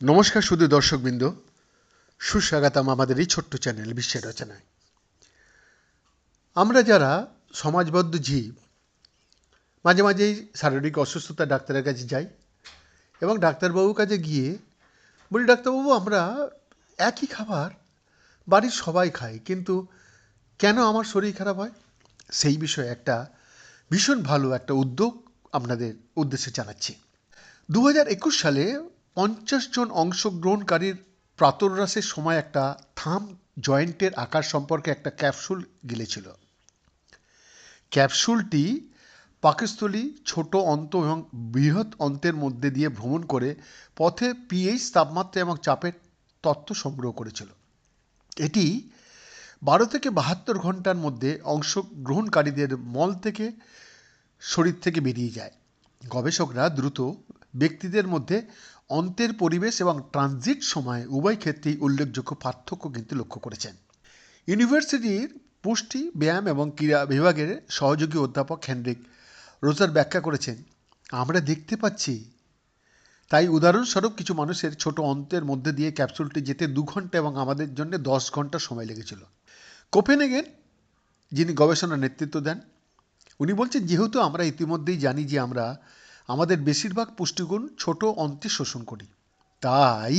নমস্কার শুধু দর্শকবৃন্দ। সুস্বাগতম আমাদের এই ছোট্ট চ্যানেল বিশ্বের রচনায়। আমরা যারা সমাজবদ্ধ জীব, মাঝে মাঝেই শারীরিক অসুস্থতা ডাক্তারের কাছে যাই এবং ডাক্তারবাবুর কাছে গিয়ে বলি, ডাক্তারবাবু, আমরা একই খাবার বাড়ির সবাই খাই, কিন্তু কেন আমার শরীর খারাপ হয়? সেই বিষয়ে একটা ভীষণ ভালো একটা উদ্যোগ আপনাদের উদ্দেশ্যে জানাচ্ছি। দু সালে পঞ্চাশ জন অংশগ্রহণকারীর প্রাতরাসের সময় একটা থাম জয়েন্টের আকার সম্পর্কে একটা ক্যাপসুল গিলেছিল। ক্যাপসুলটি পাকস্থলী ছোট অন্ত এবং বৃহৎ অন্তের মধ্যে দিয়ে ভ্রমণ করে পথে পিএইচ তাপমাত্রা এবং চাপের তথ্য সংগ্রহ করেছিল। এটি বারো থেকে বাহাত্তর ঘণ্টার মধ্যে অংশগ্রহণকারীদের মল থেকে শরীর থেকে বেরিয়ে যায়। গবেষকরা দ্রুত ব্যক্তিদের মধ্যে অন্তের পরিবেশ এবং ট্রানজিট সময় উভয় ক্ষেত্রেই উল্লেখযোগ্য পার্থক্য কিন্তু লক্ষ্য করেছেন। ইউনিভার্সিটির পুষ্টি, ব্যায়াম এবং ক্রীড়া বিভাগের সহযোগী অধ্যাপক হেনরিক রোজার ব্যাখ্যা করেছেন, আমরা দেখতে পাচ্ছি। তাই উদাহরণস্বরূপ কিছু মানুষের ছোট অন্তের মধ্যে দিয়ে ক্যাপসুলটি যেতে দু ঘণ্টা এবং আমাদের জন্য দশ ঘণ্টা সময় লেগেছিল। কোপেনহেগেন, যিনি গবেষণার নেতৃত্ব দেন, উনি বলছেন, যেহেতু আমরা ইতিমধ্যেই জানি যে আমরা আমাদের বেশিরভাগ পুষ্টিগুণ ছোট অন্তে শোষণ করি, তাই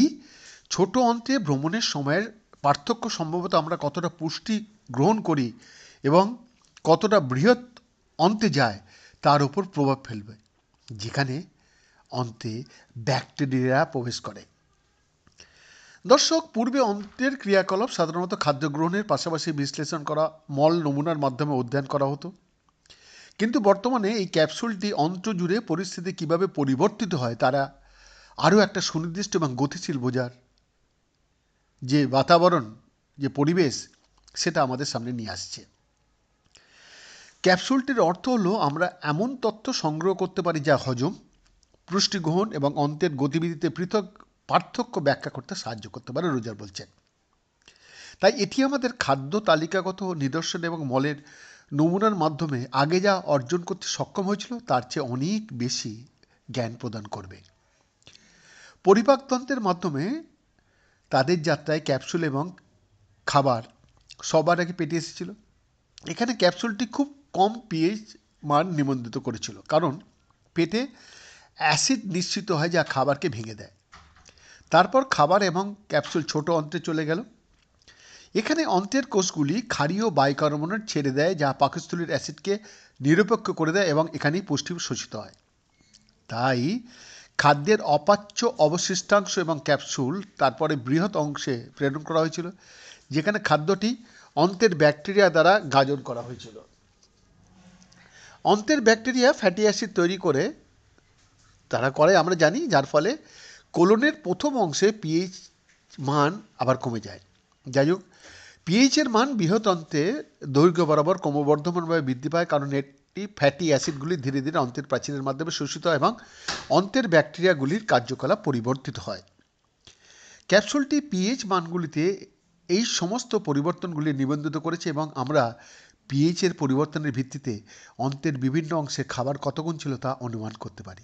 ছোট অন্তে ভ্রমণের সময়ের পার্থক্য সম্ভবত আমরা কতটা পুষ্টি গ্রহণ করি এবং কতটা বৃহৎ অন্তে যায়, তার উপর প্রভাব ফেলবে, যেখানে অন্তে ব্যাকটেরিয়া প্রবেশ করে। দর্শক, পূর্বে অন্ত্রের ক্রিয়াকলাপ সাধারণত খাদ্য গ্রহণের পাশাপাশি বিশ্লেষণ করা, মল নমুনার মাধ্যমে অধ্যয়ন করা হতো। কিন্তু বর্তমানে এই ক্যাপসুলটি অন্ত্র জুড়ে পরিস্থিতি কীভাবে পরিবর্তিত হয়, তারা আরও একটা সুনির্দিষ্ট এবং গতিশীল বোঝার যে বাতাবরণ, যে পরিবেশ, সেটা আমাদের সামনে নিয়ে আসছে। ক্যাপসুলটির অর্থ হলো, আমরা এমন তথ্য সংগ্রহ করতে পারি যা হজম, পুষ্টিগ্রহণ এবং অন্তের গতিবিধিতে পৃথক পার্থক্য ব্যাখ্যা করতে সাহায্য করতে পারে, রোজার বলছেন। তাই এটি আমাদের খাদ্য তালিকাগত নিদর্শন এবং মলের নমুনার মাধ্যমে আগে যা অর্জন করতে সক্ষম হয়েছিল, তার চেয়ে অনেক বেশি জ্ঞান প্রদান করবে। পরিপাকতন্ত্রের মাধ্যমে তাদের যাত্রায় ক্যাপসুল এবং খাবার সবার আগে পেটে এসেছিল। এখানে ক্যাপসুলটি খুব কম পিএইচ মান নিবন্ধিত করেছিল, কারণ পেটে অ্যাসিড নিশ্চিত হয় যা খাবারকে ভেঙে দেয়। তারপর খাবার এবং ক্যাপসুল ছোট অন্ত্রে চলে গেল। এখানে অন্ত্রের কোষগুলি ক্ষারীয় বাইকার্বনেট ছেড়ে দেয়, যা পাকস্থলীর অ্যাসিডকে নিরপেক্ষ করে দেয় এবং এখানেই পুষ্টি শোষিত হয়। তাই খাদ্যের অপাচ্য অবশিষ্টাংশ এবং ক্যাপসুল তারপরে বৃহৎ অংশে প্রেরণ করা হয়েছিল, যেখানে খাদ্যটি অন্ত্রের ব্যাকটেরিয়া দ্বারা গাজন করা হয়েছিল। অন্ত্রের ব্যাকটেরিয়া ফ্যাটি অ্যাসিড তৈরি করে তারা করে, আমরা জানি, যার ফলে কোলনের প্রথম অংশে পিএইচ মান আবার কমে যায়। যাই হোক, পিএইচের মান বৃহৎ অন্তে দৈর্ঘ্য বরাবর ক্রমবর্ধমানভাবে বৃদ্ধি পায় কারণ এটি ফ্যাটি অ্যাসিডগুলি ধীরে ধীরে অন্তের প্রাচীরের মাধ্যমে শোষিত এবং অন্তের ব্যাকটেরিয়াগুলির কার্যকলাপ পরিবর্তিত হয়। ক্যাপসুলটি পিএইচ মানগুলিতে এই সমস্ত পরিবর্তনগুলি নিবন্ধিত করেছে এবং আমরা পিএইচের পরিবর্তনের ভিত্তিতে অন্তের বিভিন্ন অংশে খাবার কতগুণ ছিল তা অনুমান করতে পারি।